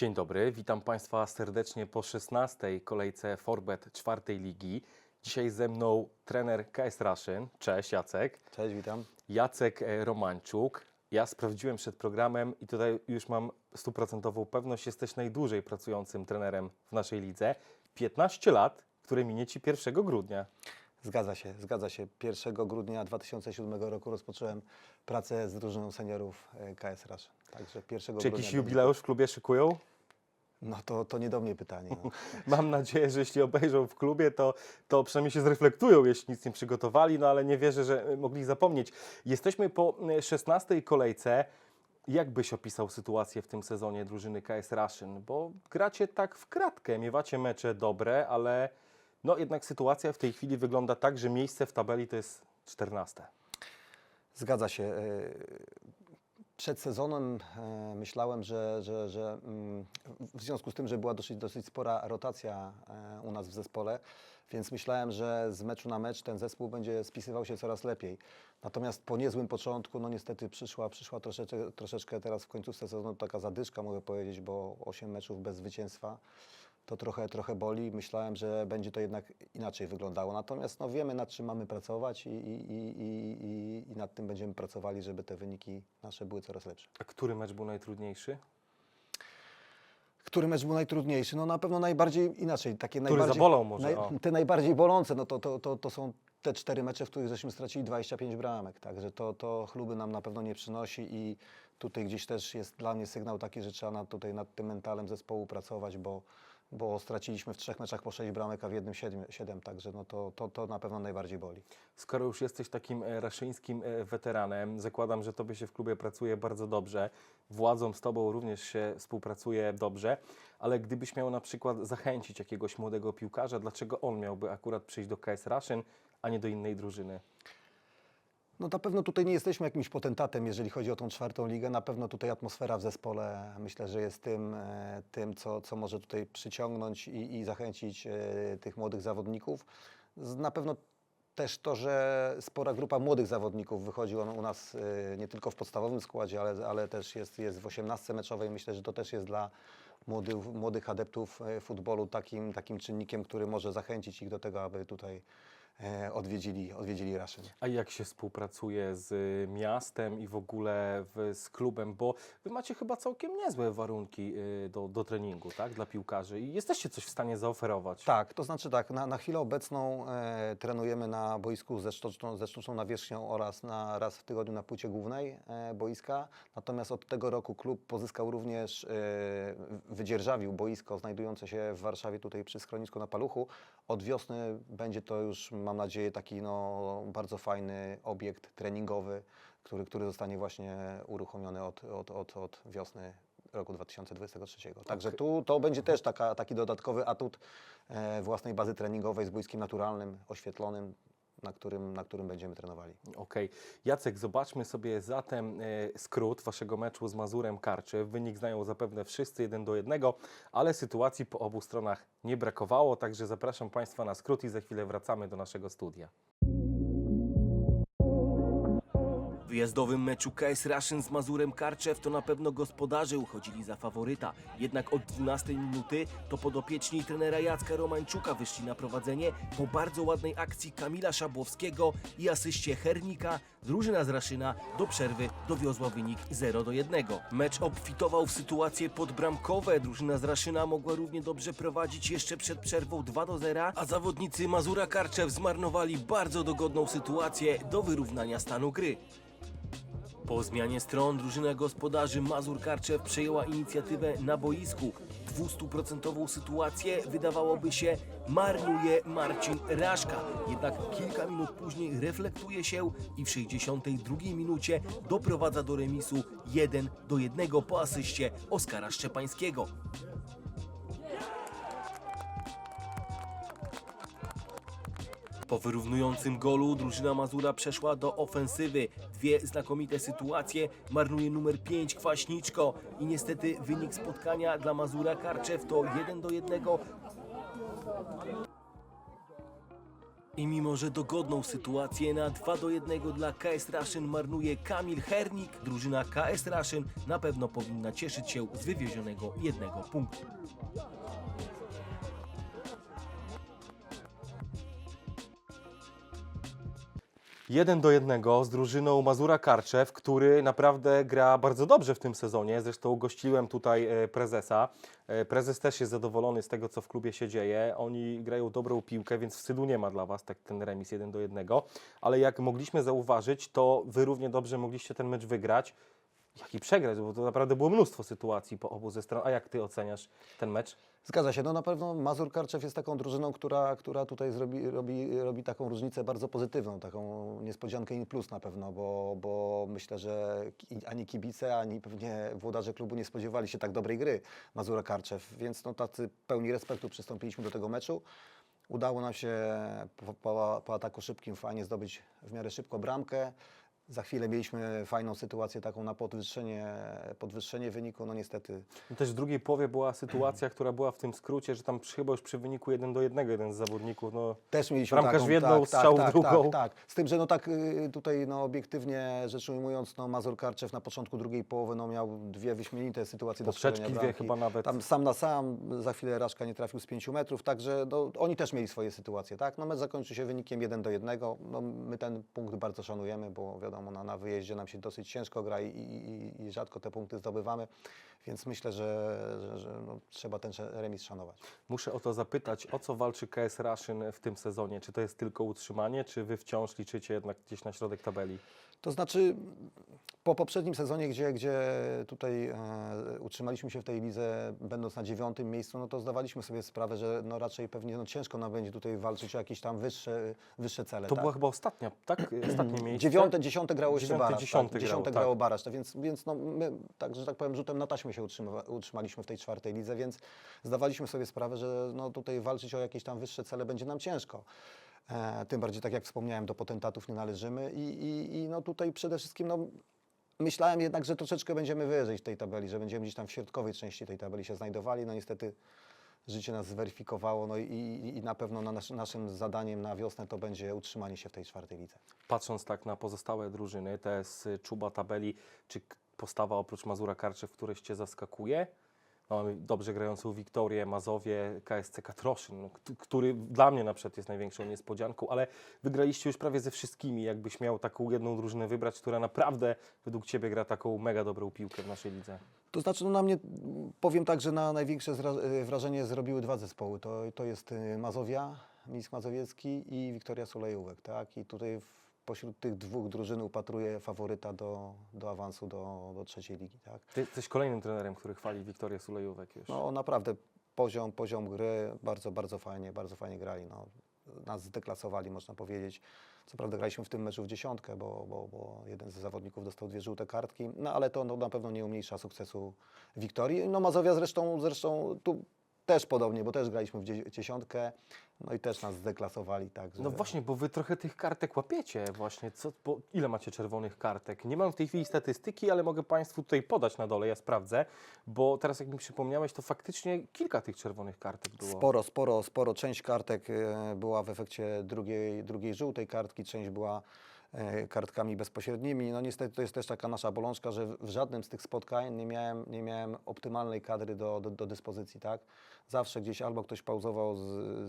Dzień dobry, witam Państwa serdecznie po 16. kolejce Forbet czwartej ligi. Dzisiaj ze mną trener KS Raszyn. Cześć Jacek. Cześć, witam. Jacek e, Romanczuk. Ja sprawdziłem przed programem i tutaj już mam stuprocentową pewność, jesteś najdłużej pracującym trenerem w naszej lidze. 15 lat, które minie Ci 1 grudnia. Zgadza się, zgadza się. 1 grudnia 2007 roku rozpocząłem pracę z drużyną seniorów e, KS Rush. Także 1 Czy grudnia... jakiś jubileusz w klubie szykują? No to, to nie do mnie pytanie. No. Mam nadzieję, że jeśli obejrzą w klubie, to, to przynajmniej się zreflektują, jeśli nic nie przygotowali, no ale nie wierzę, że e, mogli zapomnieć. Jesteśmy po e, 16 kolejce. Jak byś opisał sytuację w tym sezonie drużyny KS Raszyn? Bo gracie tak w kratkę, miewacie mecze dobre, ale no jednak sytuacja w tej chwili wygląda tak, że miejsce w tabeli to jest 14. Zgadza się. Przed sezonem e, myślałem, że, że, że mm, w związku z tym, że była dosyć, dosyć spora rotacja e, u nas w zespole, więc myślałem, że z meczu na mecz ten zespół będzie spisywał się coraz lepiej. Natomiast po niezłym początku, no niestety przyszła, przyszła troszeczkę, troszeczkę teraz w końcówce sezonu taka zadyszka, mogę powiedzieć, bo 8 meczów bez zwycięstwa to trochę, trochę boli. Myślałem, że będzie to jednak inaczej wyglądało. Natomiast no, wiemy, nad czym mamy pracować i, i, i, i, i- nad tym będziemy pracowali, żeby te wyniki nasze były coraz lepsze. A który mecz był najtrudniejszy? Który mecz był najtrudniejszy? No na pewno najbardziej inaczej. Takie Który najbardziej, zabolał może, o. te najbardziej bolące, no to, to, to, to są te cztery mecze, w których żeśmy stracili 25 bramek. Także to, to chluby nam na pewno nie przynosi i tutaj gdzieś też jest dla mnie sygnał taki, że trzeba nad, tutaj nad tym mentalem zespołu pracować, bo, bo straciliśmy w trzech meczach po 6 bramek, a w jednym 7, 7 także no to, to, to na pewno najbardziej boli. Skoro już jesteś takim e, raszyńskim e, weteranem, zakładam, że Tobie się w klubie pracuje bardzo dobrze, władzą z Tobą również się współpracuje dobrze, ale gdybyś miał na przykład zachęcić jakiegoś młodego piłkarza, dlaczego on miałby akurat przyjść do KS Raszyn, a nie do innej drużyny? No na pewno tutaj nie jesteśmy jakimś potentatem, jeżeli chodzi o tą czwartą ligę. Na pewno tutaj atmosfera w zespole myślę, że jest tym, e, tym co, co może tutaj przyciągnąć i, i zachęcić e, tych młodych zawodników. Na pewno też to, że spora grupa młodych zawodników wychodzi on u nas e, nie tylko w podstawowym składzie, ale, ale też jest, jest w 18 meczowej. Myślę, że to też jest dla młodych, młodych adeptów futbolu takim, takim czynnikiem, który może zachęcić ich do tego, aby tutaj odwiedzili, odwiedzili Raszyn. A jak się współpracuje z y, miastem i w ogóle w, z klubem, bo Wy macie chyba całkiem niezłe warunki y, do, do treningu, tak, dla piłkarzy i jesteście coś w stanie zaoferować. Tak, to znaczy tak, na, na chwilę obecną e, trenujemy na boisku ze sztuczną, ze sztuczną nawierzchnią oraz na, raz w tygodniu na płycie głównej e, boiska. Natomiast od tego roku klub pozyskał również, e, wydzierżawił boisko znajdujące się w Warszawie tutaj przy schronisku na Paluchu. Od wiosny będzie to już, mam nadzieję, taki no, bardzo fajny obiekt treningowy, który, który zostanie właśnie uruchomiony od, od, od, od wiosny roku 2023. Także Okej. tu to będzie też taka, taki dodatkowy atut e, własnej bazy treningowej z boiskiem naturalnym, oświetlonym, na którym, na którym będziemy trenowali. Okej. Jacek, zobaczmy sobie zatem e, skrót waszego meczu z Mazurem Karczy. Wynik znają zapewne wszyscy jeden do jednego, ale sytuacji po obu stronach nie brakowało, także zapraszam Państwa na skrót i za chwilę wracamy do naszego studia. Wyjazdowym meczu KS Raszyn z Mazurem Karczew to na pewno gospodarze uchodzili za faworyta. Jednak od 12 minuty to podopieczni trenera Jacka Romańczuka wyszli na prowadzenie po bardzo ładnej akcji Kamila Szabłowskiego i asyście Hernika. Drużyna z Raszyna do przerwy dowiozła wynik 0 do 1. Mecz obfitował w sytuacje podbramkowe. Drużyna z Raszyna mogła równie dobrze prowadzić jeszcze przed przerwą 2 do 0, a zawodnicy Mazura Karczew zmarnowali bardzo dogodną sytuację do wyrównania stanu gry. Po zmianie stron drużyna gospodarzy Mazur Karczew przejęła inicjatywę na boisku. Dwustuprocentową sytuację wydawałoby się marnuje Marcin Raszka. Jednak kilka minut później reflektuje się i w 62 minucie doprowadza do remisu 1 do 1 po asyście Oskara Szczepańskiego. Po wyrównującym golu drużyna Mazura przeszła do ofensywy. Dwie znakomite sytuacje marnuje numer 5 Kwaśniczko i niestety wynik spotkania dla Mazura Karczew to 1 do 1 I mimo, że dogodną sytuację na 2 do 1 dla KS Raszyn marnuje Kamil Hernik, drużyna KS Raszyn na pewno powinna cieszyć się z wywiezionego jednego punktu. Jeden do jednego z drużyną Mazura Karczew, który naprawdę gra bardzo dobrze w tym sezonie. Zresztą gościłem tutaj e, prezesa. E, Prezes też jest zadowolony z tego, co w klubie się dzieje. Oni grają dobrą piłkę, więc wstydu nie ma dla Was tak ten remis jeden do jednego. Ale jak mogliśmy zauważyć, to Wy równie dobrze mogliście ten mecz wygrać, jak i przegrać, bo to naprawdę było mnóstwo sytuacji po obu ze stron. A jak Ty oceniasz ten mecz? Zgadza się. No na pewno Mazur Karczew jest taką drużyną, która, która tutaj zrobi, robi, robi taką różnicę bardzo pozytywną, taką niespodziankę in plus na pewno, bo, bo myślę, że ani kibice, ani pewnie włodarze klubu nie spodziewali się tak dobrej gry Mazura Karczew, więc no tacy pełni respektu przystąpiliśmy do tego meczu. Udało nam się po, po, po ataku szybkim fajnie zdobyć w miarę szybko bramkę. Za chwilę mieliśmy fajną sytuację taką na podwyższenie, podwyższenie wyniku. No niestety No Też w drugiej połowie była sytuacja, która była w tym skrócie, że tam przy- chyba już przy wyniku 1 do 1 jeden z zawodników, no Też mieliśmy Bramkarz taką, w jedną, tak, strzał w tak, drugą. Tak, tak. Z tym, że no tak y, tutaj no obiektywnie rzecz ujmując, no Mazur Karczew na początku drugiej połowy no miał dwie wyśmienite sytuacje do strzelenia dwie bramki. chyba nawet. Tam sam na sam, za chwilę Raszka nie trafił z pięciu metrów, także no, oni też mieli swoje sytuacje, tak? No mecz zakończył się wynikiem 1 do 1. No, my ten punkt bardzo szanujemy, bo wiadomo, na, na wyjeździe nam się dosyć ciężko gra i, i, i rzadko te punkty zdobywamy, więc myślę, że, że, że no, trzeba ten remis szanować. Muszę o to zapytać, o co walczy KS Raszyn w tym sezonie? Czy to jest tylko utrzymanie, czy wy wciąż liczycie jednak gdzieś na środek tabeli? To znaczy, po poprzednim sezonie, gdzie, gdzie tutaj e, utrzymaliśmy się w tej lidze, będąc na dziewiątym miejscu, no to zdawaliśmy sobie sprawę, że no raczej pewnie no ciężko nam będzie tutaj walczyć o jakieś tam wyższe, wyższe cele. To tak? była chyba ostatnia, tak? Ostatnie miejsce? Dziewiąte, dziesiąte grało Dziewiąte, Barasz. dziesiąte tak, grało, dziesiąte tak. grało Barasz, tak, więc, więc no my, tak, że tak powiem, rzutem na taśmę się utrzyma, utrzymaliśmy w tej czwartej lidze, więc zdawaliśmy sobie sprawę, że no tutaj walczyć o jakieś tam wyższe cele będzie nam ciężko. E, tym bardziej, tak jak wspomniałem, do potentatów nie należymy i, i, i no tutaj przede wszystkim no, myślałem jednak, że troszeczkę będziemy wyżej w tej tabeli, że będziemy gdzieś tam w środkowej części tej tabeli się znajdowali, no niestety życie nas zweryfikowało, no i, i, na pewno na nasz, naszym zadaniem na wiosnę to będzie utrzymanie się w tej czwartej lidze. Patrząc tak na pozostałe drużyny, z czuba tabeli, czy postawa oprócz Mazura Karczew, któreś Cię zaskakuje? Mamy dobrze grającą Wiktorię, Mazowie, KSC Katroszyn, no, kt- który dla mnie na przykład jest największą niespodzianką, ale wygraliście już prawie ze wszystkimi. Jakbyś miał taką jedną drużynę wybrać, która naprawdę według Ciebie gra taką mega dobrą piłkę w naszej lidze. To znaczy, no na mnie, powiem tak, że na największe y, wrażenie zrobiły dwa zespoły. To, to jest y, Mazowia, Mińsk Mazowiecki i Wiktoria Solejówek, tak? I tutaj w, pośród tych dwóch drużyn upatruję faworyta do, do awansu do, do trzeciej ligi, tak? Ty jesteś kolejnym trenerem, który chwali Wiktorię Sulejówek już. No naprawdę poziom, poziom gry bardzo, bardzo fajnie, bardzo fajnie grali. No, nas zdeklasowali, można powiedzieć. Co prawda graliśmy w tym meczu w dziesiątkę, bo, bo, bo jeden z zawodników dostał dwie żółte kartki, no ale to no, na pewno nie umniejsza sukcesu Wiktorii. No Mazowia zresztą, zresztą tu też podobnie, bo też graliśmy w dzie- dziesiątkę, no i też nas zdeklasowali. Także... No właśnie, bo wy trochę tych kartek łapiecie właśnie. Co, bo ile macie czerwonych kartek? Nie mam w tej chwili statystyki, ale mogę Państwu tutaj podać na dole, ja sprawdzę, bo teraz jak mi przypomniałeś, to faktycznie kilka tych czerwonych kartek było. Sporo, sporo, sporo. Część kartek e, była w efekcie drugiej, drugiej żółtej kartki, część była kartkami bezpośrednimi. No niestety to jest też taka nasza bolączka, że w żadnym z tych spotkań nie miałem, nie miałem optymalnej kadry do, do, do dyspozycji, tak? Zawsze gdzieś albo ktoś pauzował z,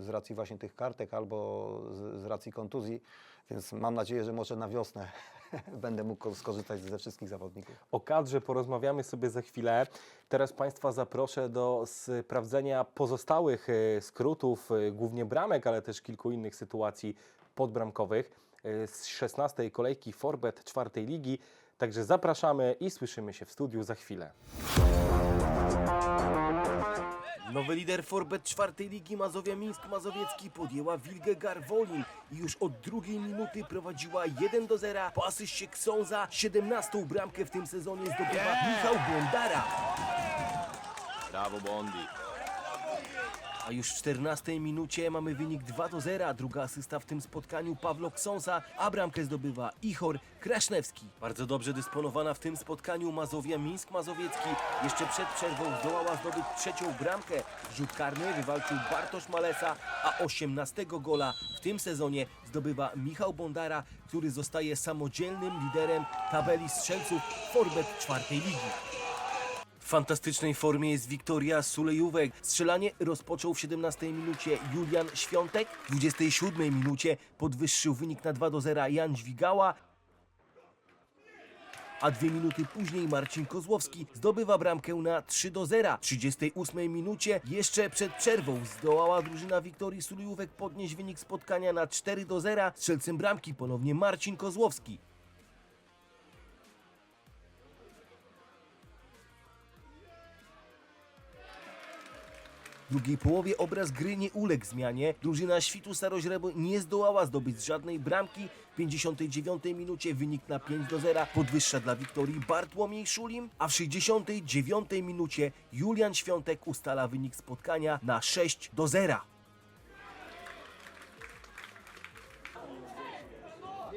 z racji właśnie tych kartek, albo z, z racji kontuzji, więc mam nadzieję, że może na wiosnę będę mógł skorzystać ze wszystkich zawodników. O kadrze porozmawiamy sobie za chwilę. Teraz Państwa zaproszę do sprawdzenia pozostałych e, skrótów, e, głównie bramek, ale też kilku innych sytuacji podbramkowych e, z 16 kolejki Forbet czwartej ligi. Także zapraszamy i słyszymy się w studiu za chwilę. Nowy lider Forbet czwartej ligi Mazowia Mińsk Mazowiecki podjęła Wilgę Garwolin i już od drugiej minuty prowadziła 1 do 0 po asyście Ksąza. 17 bramkę w tym sezonie zdobywa Michał Bondara. Brawo Bondi. A już w 14 minucie mamy wynik 2 do 0. Druga asysta w tym spotkaniu Pawlo Ksąsa, a bramkę zdobywa Ichor Krasznewski. Bardzo dobrze dysponowana w tym spotkaniu Mazowia Mińsk Mazowiecki. Jeszcze przed przerwą zdołała zdobyć trzecią bramkę. Rzut karny wywalczył Bartosz Malesa, a 18 gola w tym sezonie zdobywa Michał Bondara, który zostaje samodzielnym liderem tabeli strzelców Forbet czwartej ligi. Fantastycznej formie jest Wiktoria Sulejówek. Strzelanie rozpoczął w 17 minucie Julian Świątek. W 27 minucie podwyższył wynik na 2 do 0 Jan Dźwigała. A dwie minuty później Marcin Kozłowski zdobywa bramkę na 3 do 0. W 38 minucie jeszcze przed przerwą zdołała drużyna Wiktorii Sulejówek podnieść wynik spotkania na 4 do 0. Strzelcem bramki ponownie Marcin Kozłowski. W drugiej połowie obraz gry nie uległ zmianie. Drużyna Świtu Staroźrebo nie zdołała zdobyć żadnej bramki. W 59 minucie wynik na 5 do 0 podwyższa dla Wiktorii Bartłomiej Szulim, a w 69 minucie Julian Świątek ustala wynik spotkania na 6 do 0.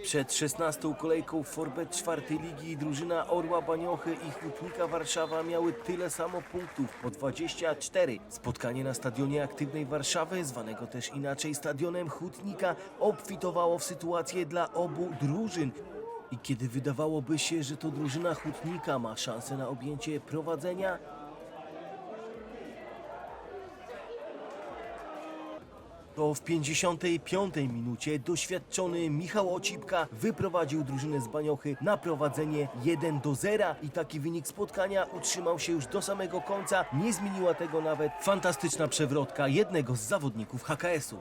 Przed 16 kolejką Forbet czwartej ligi drużyna Orła Baniochy i Hutnika Warszawa miały tyle samo punktów, po 24. Spotkanie na stadionie aktywnej Warszawy, zwanego też inaczej stadionem Hutnika, obfitowało w sytuację dla obu drużyn. I kiedy wydawałoby się, że to drużyna Hutnika ma szansę na objęcie prowadzenia, To w 55 minucie doświadczony Michał Ocipka wyprowadził drużynę z Baniochy na prowadzenie 1 do 0 i taki wynik spotkania utrzymał się już do samego końca. Nie zmieniła tego nawet fantastyczna przewrotka jednego z zawodników HKS-u.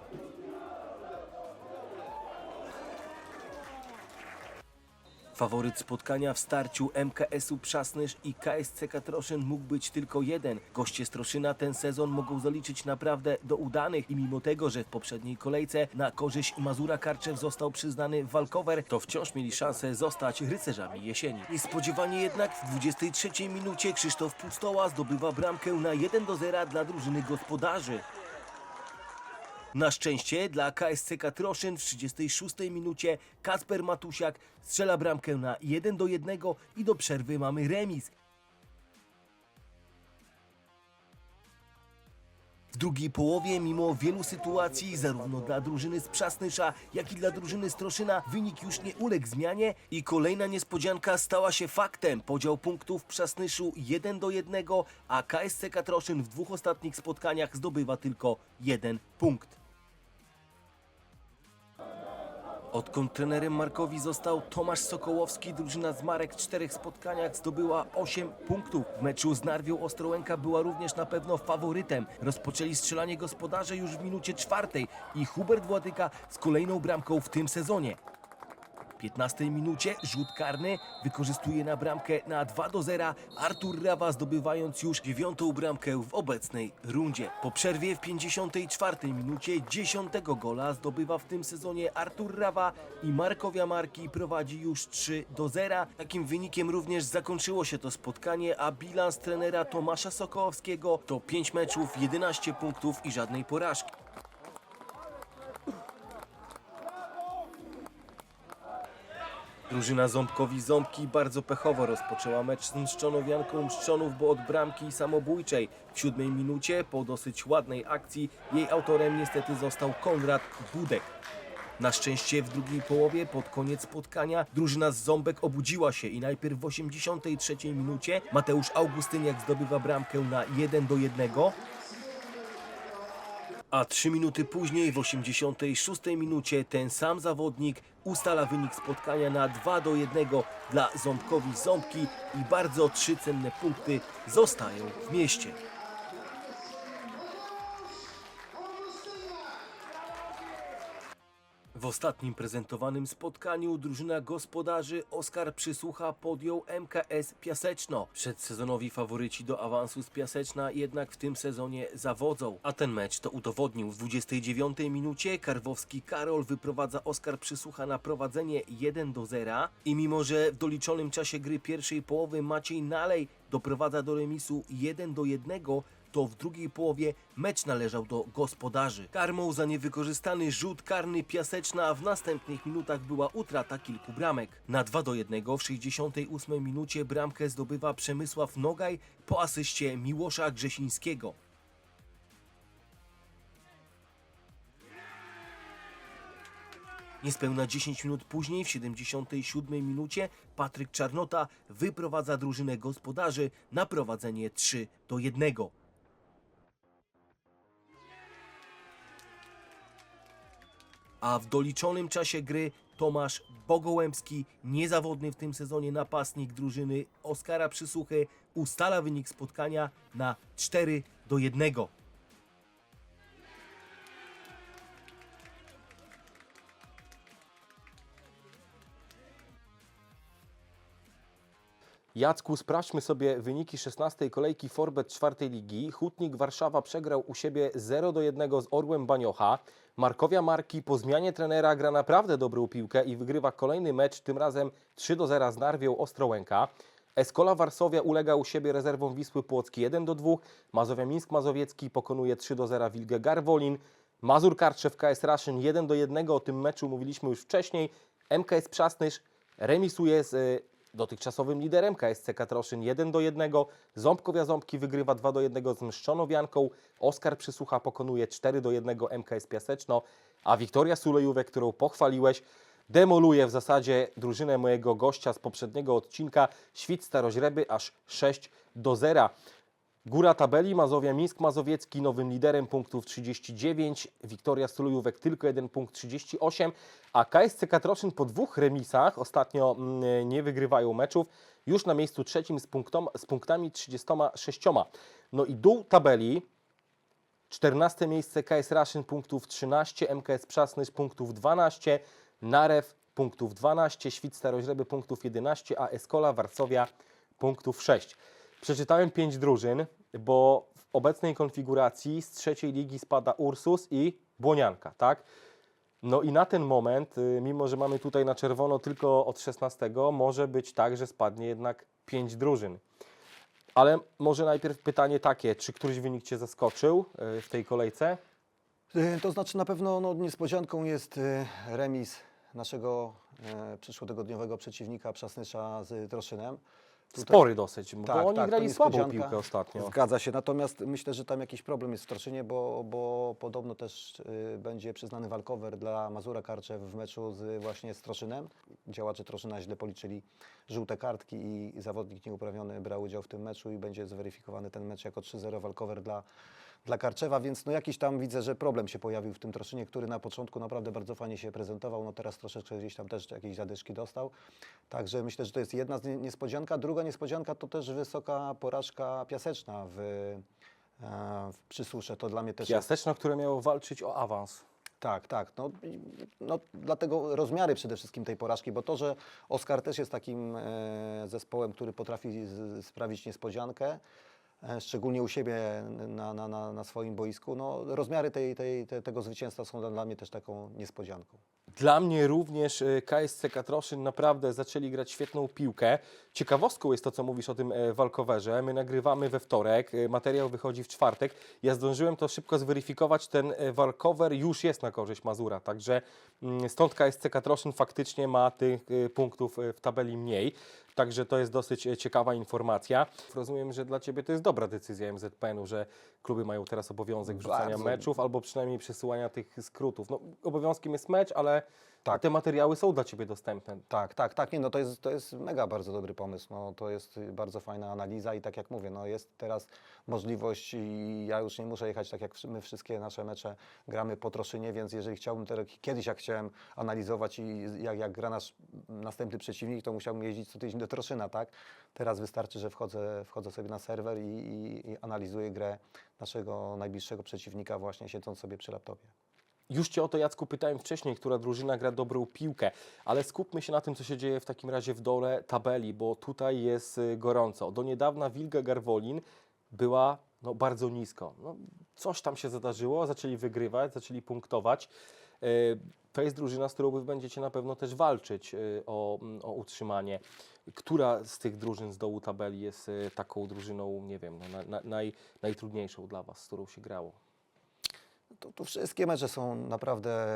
Faworyt spotkania w starciu MKS-u Przasnysz i KSC Katroszyn mógł być tylko jeden. Goście z Troszyna ten sezon mogą zaliczyć naprawdę do udanych i mimo tego, że w poprzedniej kolejce na korzyść Mazura Karczew został przyznany walkover, to wciąż mieli szansę zostać rycerzami jesieni. Niespodziewanie jednak w 23 minucie Krzysztof Pustoła zdobywa bramkę na 1 do 0 dla drużyny gospodarzy. Na szczęście dla KSC Katroszyn w 36 minucie Kacper Matusiak strzela bramkę na 1 do 1 i do przerwy mamy remis. W drugiej połowie, mimo wielu sytuacji, zarówno dla drużyny z Przasnysza, jak i dla drużyny z Troszyna, wynik już nie uległ zmianie i kolejna niespodzianka stała się faktem. Podział punktów w Przasnyszu 1 do 1, a KSC Katroszyn w dwóch ostatnich spotkaniach zdobywa tylko jeden punkt. Odkąd trenerem Markowi został Tomasz Sokołowski, drużyna z Marek w czterech spotkaniach zdobyła 8 punktów. W meczu z Narwią Ostrołęka była również na pewno faworytem. Rozpoczęli strzelanie gospodarze już w minucie czwartej i Hubert Władyka z kolejną bramką w tym sezonie. W 15 minucie rzut karny wykorzystuje na bramkę na 2 do 0 Artur Rawa zdobywając już dziewiątą bramkę w obecnej rundzie. Po przerwie w 54 minucie 10 gola zdobywa w tym sezonie Artur Rawa i Markowia Marki prowadzi już 3 do 0. Takim wynikiem również zakończyło się to spotkanie, a bilans trenera Tomasza Sokołowskiego to 5 meczów, 11 punktów i żadnej porażki. Drużyna Ząbkowi Ząbki bardzo pechowo rozpoczęła mecz z Mszczonowianką Mszczonów, bo od bramki samobójczej w siódmej minucie po dosyć ładnej akcji jej autorem niestety został Konrad Budek. Na szczęście w drugiej połowie, pod koniec spotkania, drużyna z Ząbek obudziła się i najpierw w 83 minucie Mateusz Augustyniak zdobywa bramkę na 1 do 1, a trzy minuty później, w 86 minucie, ten sam zawodnik ustala wynik spotkania na 2 do 1 dla Ząbkowi Ząbki i bardzo trzy cenne punkty zostają w mieście. W ostatnim prezentowanym spotkaniu drużyna gospodarzy Oskar Przysłucha podjął MKS Piaseczno. Przedsezonowi faworyci do awansu z Piaseczna jednak w tym sezonie zawodzą. A ten mecz to udowodnił. W 29 minucie Karwowski Karol wyprowadza Oskar Przysłucha na prowadzenie 1 do 0 i mimo, że w doliczonym czasie gry pierwszej połowy Maciej Nalej doprowadza do remisu 1 do 1, to w drugiej połowie mecz należał do gospodarzy. Karmą za niewykorzystany rzut karny Piaseczna, a w następnych minutach była utrata kilku bramek. Na 2 do 1 w 68 minucie bramkę zdobywa Przemysław Nogaj po asyście Miłosza Grzesińskiego. Niespełna 10 minut później, w 77 minucie, Patryk Czarnota wyprowadza drużynę gospodarzy na prowadzenie 3 do 1. A w doliczonym czasie gry Tomasz Bogołębski, niezawodny w tym sezonie napastnik drużyny Oskara Przysłuchy, ustala wynik spotkania na 4 do 1. Jacku, sprawdźmy sobie wyniki 16 kolejki Forbet 4 ligi. Hutnik Warszawa przegrał u siebie 0 do 1 z Orłem Baniocha. Markowia Marki po zmianie trenera gra naprawdę dobrą piłkę i wygrywa kolejny mecz, tym razem 3 do 0 z Narwią Ostrołęka. Eskola Warszawia ulega u siebie rezerwom Wisły Płocki 1 do 2. Mazowia Mińsk Mazowiecki pokonuje 3 do 0 Wilgę Garwolin. Mazur Karczew KS Raszyn 1 do 1. O tym meczu mówiliśmy już wcześniej. MKS Przasnysz remisuje z y, dotychczasowym liderem KSC Katroszyn 1 do 1. Ząbkowia Ząbki wygrywa 2 do 1 z Mszczonowianką. Oskar Przysłucha pokonuje 4 do 1 MKS Piaseczno, a Wiktoria Sulejówek, którą pochwaliłeś, demoluje w zasadzie drużynę mojego gościa z poprzedniego odcinka Świt Staroźreby aż 6 do 0. Góra tabeli Mazowia Mińsk Mazowiecki nowym liderem punktów 39, Wiktoria Sulejówek tylko jeden punkt 38, a KSC Katroszyn po dwóch remisach, ostatnio mm, nie wygrywają meczów, już na miejscu trzecim z, punktom, z punktami 36. No i dół tabeli, 14 miejsce KS Raszyn punktów 13, MKS Przasnysz punktów 12, Narew punktów 12, Świt Staroźreby punktów 11, a Eskola Warszawia punktów 6. Przeczytałem 5 drużyn, bo w obecnej konfiguracji z trzeciej ligi spada Ursus i Błonianka, tak? No i na ten moment, y, mimo że mamy tutaj na czerwono tylko od 16, może być tak, że spadnie jednak 5 drużyn. Ale może najpierw pytanie takie, czy któryś wynik Cię zaskoczył y, w tej kolejce? Y, To znaczy na pewno no, niespodzianką jest remis naszego e, przeciwnika Przasnysza z Troszynem. Spory dosyć, bo Tak, oni tak, to grali słabą niespodzianka. piłkę ostatnio. Zgadza się, natomiast myślę, że tam jakiś problem jest w Troszynie, bo, bo podobno też y, będzie przyznany walkover dla Mazura Karczew w meczu z, właśnie z Troszynem. Działacze Troszyna źle policzyli żółte kartki i zawodnik nieuprawniony brał udział w tym meczu i będzie zweryfikowany ten mecz jako 3-0 walkover dla, dla Karczewa, więc no jakiś tam widzę, że problem się pojawił w tym Troszynie, który na początku naprawdę bardzo fajnie się prezentował, no teraz troszeczkę gdzieś tam też jakieś zadyszki dostał. Także myślę, że to jest jedna niespodzianka. Druga niespodzianka to też wysoka porażka piaseczna w, e, w Przysusze. To dla mnie też Piaseczno, które miało walczyć o awans. tak, tak. No, i- no, dlatego rozmiary przede wszystkim tej porażki, bo to, że Oskar też jest takim e, zespołem, który potrafi z, sprawić niespodziankę, szczególnie u siebie na, na, na, na swoim boisku, no, rozmiary tej, tej, te, tego zwycięstwa są dla, dla mnie też taką niespodzianką. Dla mnie również y, KSC Katroszyn naprawdę zaczęli grać świetną piłkę. Ciekawostką jest to, co mówisz o tym e, walkowerze. My nagrywamy we wtorek, e, materiał wychodzi w czwartek. Ja zdążyłem to szybko zweryfikować. Ten e, walkover już jest na korzyść Mazura, także mm, stąd KSC Katroszyn faktycznie ma tych punktów w tabeli mniej. Także to jest dosyć ciekawa informacja. Rozumiem, że dla Ciebie to jest dobra decyzja MZPN-u, że kluby mają teraz obowiązek wrzucania Bardzo. meczów albo przynajmniej przesyłania tych skrótów. No, obowiązkiem jest mecz, ale Tak. te materiały są dla Ciebie dostępne. Tak, tak, tak. Nie, no to jest, to jest mega bardzo dobry pomysł. No, to jest bardzo fajna analiza i tak jak mówię, no jest teraz możliwość i ja już nie muszę jechać tak jak my wszystkie nasze mecze gramy po Troszynie, więc jeżeli chciałbym, teraz, kiedyś jak chciałem analizować i jak, jak gra nasz następny przeciwnik, to musiałbym jeździć co tydzień do Troszyna, tak? Teraz wystarczy, że wchodzę, wchodzę sobie na serwer i, i, i analizuję grę naszego najbliższego przeciwnika właśnie siedząc sobie przy laptopie. Już Cię o to, Jacku, pytałem wcześniej, która drużyna gra dobrą piłkę, ale skupmy się na tym, co się dzieje w takim razie w dole tabeli, bo tutaj jest y, gorąco. Do niedawna Wilga Garwolin była no, bardzo nisko. No, coś tam się zdarzyło, zaczęli wygrywać, zaczęli punktować. To jest drużyna, z którą wy będziecie na pewno też walczyć y, o, o utrzymanie. Która z tych drużyn z dołu tabeli jest y, taką drużyną, nie wiem, no, na, na, naj, najtrudniejszą dla was, z którą się grało? To, wszystkie mecze są naprawdę,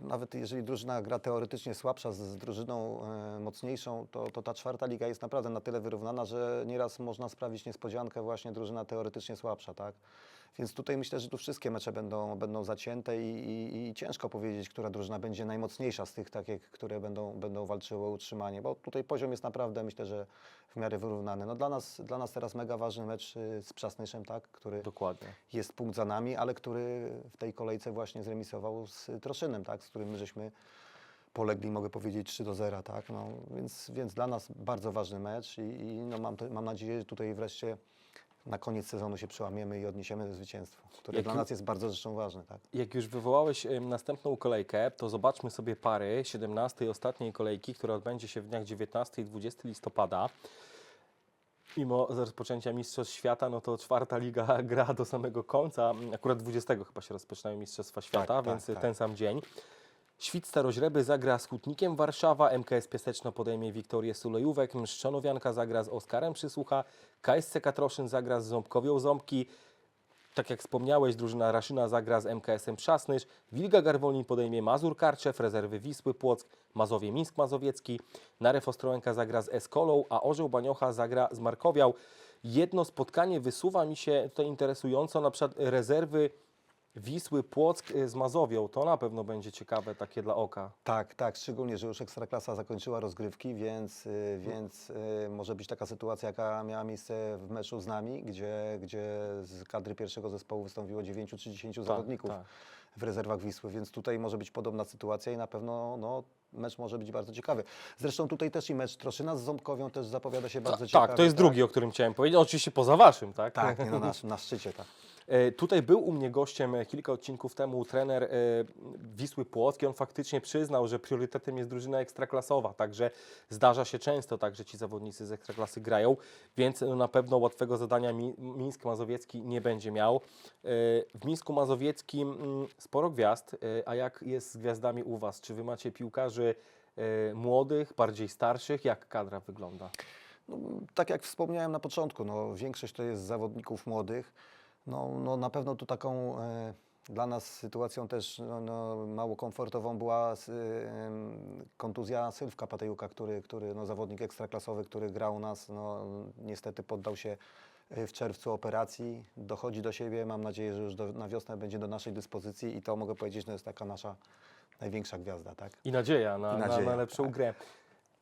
nawet jeżeli drużyna gra teoretycznie słabsza z, z drużyną e, mocniejszą, to, to ta czwarta liga jest naprawdę na tyle wyrównana, że nieraz można sprawić niespodziankę właśnie drużyna teoretycznie słabsza, tak? Więc tutaj myślę, że tu wszystkie mecze będą, będą zacięte i, i, i ciężko powiedzieć, która drużyna będzie najmocniejsza z tych takich, które będą, będą walczyły o utrzymanie, bo tutaj poziom jest naprawdę, myślę, że w miarę wyrównany. No dla nas, dla nas teraz mega ważny mecz y, z Przasnyszem, tak? Który, Dokładnie. jest punkt za nami, ale który w tej kolejce właśnie zremisował z Troszynem, tak, z którym my żeśmy polegli, mogę powiedzieć, 3 do 0, tak, no, więc, więc dla nas bardzo ważny mecz i, i no, mam, te, mam nadzieję, że tutaj wreszcie na koniec sezonu się przełamiemy i odniesiemy zwycięstwo, które Jak dla ju- nas jest bardzo zresztą ważne, tak. Jak już wywołałeś em, następną kolejkę, to zobaczmy sobie pary 17 ostatniej kolejki, która odbędzie się w dniach 19 i 20 listopada. Mimo rozpoczęcia Mistrzostw Świata, no to czwarta liga gra do samego końca. Akurat 20 chyba się rozpoczynają Mistrzostwa Świata, tak, więc tak. ten sam dzień. Świt Staroźreby zagra z Hutnikiem Warszawa, MKS Piaseczno podejmie Wiktorię Sulejówek, Mszczonowianka zagra z Oskarem Przysłucha, KSC Katroszyn zagra z Ząbkowią Ząbki, tak jak wspomniałeś, drużyna Raszyna zagra z MKS-em Przasnysz, Wilga Garwolin podejmie Mazur Karczew, rezerwy Wisły Płock, Mazowie Mińsk Mazowiecki, Narew Ostrołęka zagra z Eskolą, a Orzeł Baniocha zagra z Markowiał. Jedno spotkanie wysuwa mi się tutaj interesująco, na przykład rezerwy Wisły Płock y, z Mazowią. To na pewno będzie ciekawe takie dla oka. Tak, tak, szczególnie, że już Ekstraklasa zakończyła rozgrywki, więc, y, więc y, może być taka sytuacja, jaka miała miejsce w meczu z nami, gdzie, gdzie z kadry pierwszego zespołu wystąpiło 9 czy 10 zawodników tak. w rezerwach Wisły, więc tutaj może być podobna sytuacja i na pewno no, mecz może być bardzo ciekawy. Zresztą tutaj też i mecz Troszyna z Ząbkowią też zapowiada się bardzo ciekawie. tak, to jest drugi, o którym chciałem powiedzieć. Oczywiście poza waszym, tak? Tak, nie, no, na, na szczycie, tak. E, Tutaj był u mnie gościem e, kilka odcinków temu trener e, Wisły Płock i on faktycznie przyznał, że priorytetem jest drużyna ekstraklasowa, także zdarza się często tak, że ci zawodnicy z ekstraklasy grają, więc na pewno łatwego zadania Mi- Mińsk Mazowiecki nie będzie miał. W Mińsku Mazowieckim mm, sporo gwiazd, a jak jest z gwiazdami u Was? Czy Wy macie piłkarzy młodych, bardziej starszych? Jak kadra wygląda? No, tak jak wspomniałem na początku, no, większość to jest zawodników młodych. No, no, na pewno tu taką e, dla nas sytuacją też no, no, mało komfortową była s- em, kontuzja Sylwka Patejuka, który, który no, zawodnik ekstraklasowy, który grał u nas, no, niestety poddał się e, w czerwcu operacji, dochodzi do siebie, mam nadzieję, że już do, na wiosnę będzie do naszej dyspozycji i to mogę powiedzieć, że jest taka nasza największa gwiazda, tak? I nadzieja na, I na, nadzieja, na lepszą tak. grę.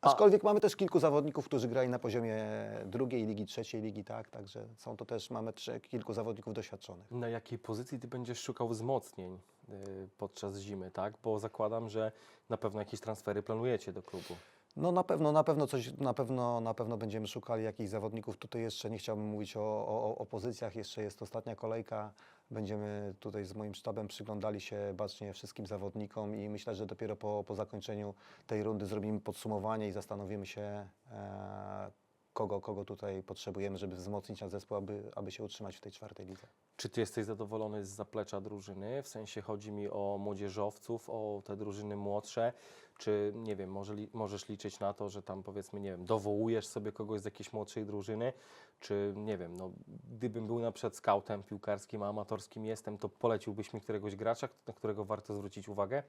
Aczkolwiek mamy też kilku zawodników, którzy grali na poziomie drugiej ligi, trzeciej ligi, tak? Także są to też, mamy kilku zawodników doświadczonych. Na jakiej pozycji ty będziesz szukał wzmocnień y, podczas zimy, tak? Bo zakładam, że na pewno jakieś transfery planujecie do klubu. No na pewno, na pewno coś, na pewno, na pewno będziemy szukali jakichś zawodników. Tutaj jeszcze nie chciałbym mówić o, o, o pozycjach, jeszcze jest ostatnia kolejka. Będziemy tutaj z moim sztabem przyglądali się bacznie wszystkim zawodnikom i myślę, że dopiero po, po zakończeniu tej rundy zrobimy podsumowanie i zastanowimy się, e, kogo, kogo tutaj potrzebujemy, żeby wzmocnić nasz zespół, aby, aby się utrzymać w tej czwartej lidze. Czy ty jesteś zadowolony z zaplecza drużyny? W sensie chodzi mi o młodzieżowców, o te drużyny młodsze. Czy, nie wiem, może możesz liczyć na to, że tam powiedzmy, nie wiem, dowołujesz sobie kogoś z jakiejś młodszej drużyny? Czy, nie wiem, no, gdybym był na przykład skautem piłkarskim, a amatorskim jestem, to poleciłbyś mi któregoś gracza, na którego warto zwrócić uwagę?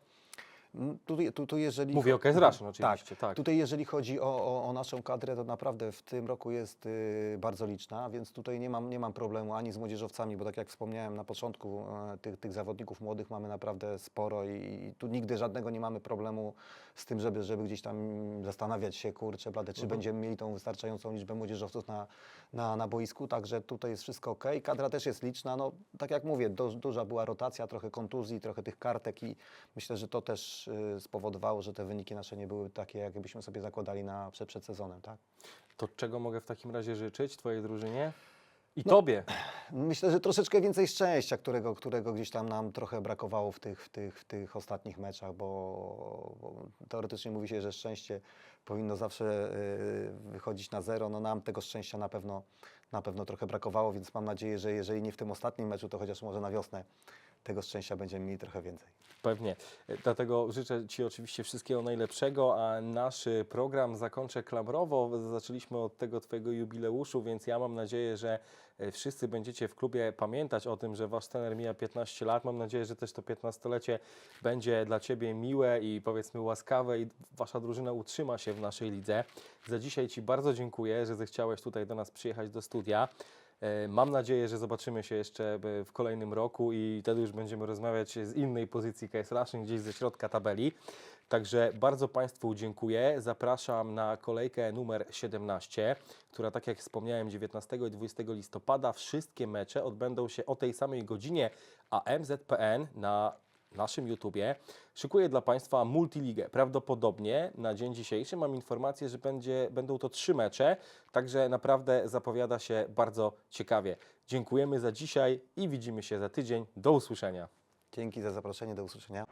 Mm, Tu, tu, tu jeżeli Mówię o KS Russian oczywiście, tak. Tutaj jeżeli chodzi o, o, o naszą kadrę, to naprawdę w tym roku jest y, bardzo liczna, więc tutaj nie mam, nie mam problemu ani z młodzieżowcami, bo tak jak wspomniałem na początku, e, tych, tych zawodników młodych mamy naprawdę sporo i, i tu nigdy żadnego nie mamy problemu z tym, żeby, żeby gdzieś tam zastanawiać się, kurczę, blade, czy Mhm. będziemy mieli tą wystarczającą liczbę młodzieżowców na, na, na boisku, także tutaj jest wszystko ok. Kadra też jest liczna, no tak jak mówię, du, duża była rotacja, trochę kontuzji, trochę tych kartek i myślę, że to też y, spowodowało, że te wyniki nasze nie były takie, jakbyśmy sobie zakładali na, przed, przed sezonem, tak? To czego mogę w takim razie życzyć Twojej drużynie? I No. tobie. Myślę, że troszeczkę więcej szczęścia, którego, którego gdzieś tam nam trochę brakowało w tych, w tych, w tych ostatnich meczach, bo, bo teoretycznie mówi się, że szczęście powinno zawsze y, wychodzić na zero. No nam tego szczęścia na pewno, na pewno trochę brakowało, więc mam nadzieję, że jeżeli nie w tym ostatnim meczu, to chociaż może na wiosnę tego szczęścia będziemy mieli trochę więcej. Pewnie. E, Dlatego życzę Ci oczywiście wszystkiego najlepszego, a nasz e, program zakończę klamrowo. Zaczęliśmy od tego Twojego jubileuszu, więc ja mam nadzieję, że e, wszyscy będziecie w klubie pamiętać o tym, że Wasz trener mija 15 lat. Mam nadzieję, że też to 15-lecie będzie dla Ciebie miłe i powiedzmy łaskawe i Wasza drużyna utrzyma się w naszej lidze. Za dzisiaj Ci bardzo dziękuję, że zechciałeś tutaj do nas przyjechać do studia. E, Mam nadzieję, że zobaczymy się jeszcze e, w kolejnym roku i wtedy już będziemy rozmawiać z innej pozycji KS Rushing, gdzieś ze środka tabeli. Także bardzo Państwu dziękuję. Zapraszam na kolejkę numer 17, która tak jak wspomniałem 19 i 20 listopada wszystkie mecze odbędą się o tej samej godzinie, a MZPN na naszym YouTubie szykuje dla Państwa multiligę. Prawdopodobnie na dzień dzisiejszy mam informację, że będzie, będą to trzy mecze, także naprawdę zapowiada się bardzo ciekawie. Dziękujemy za dzisiaj i widzimy się za tydzień. Do usłyszenia. Dzięki za zaproszenie, do usłyszenia.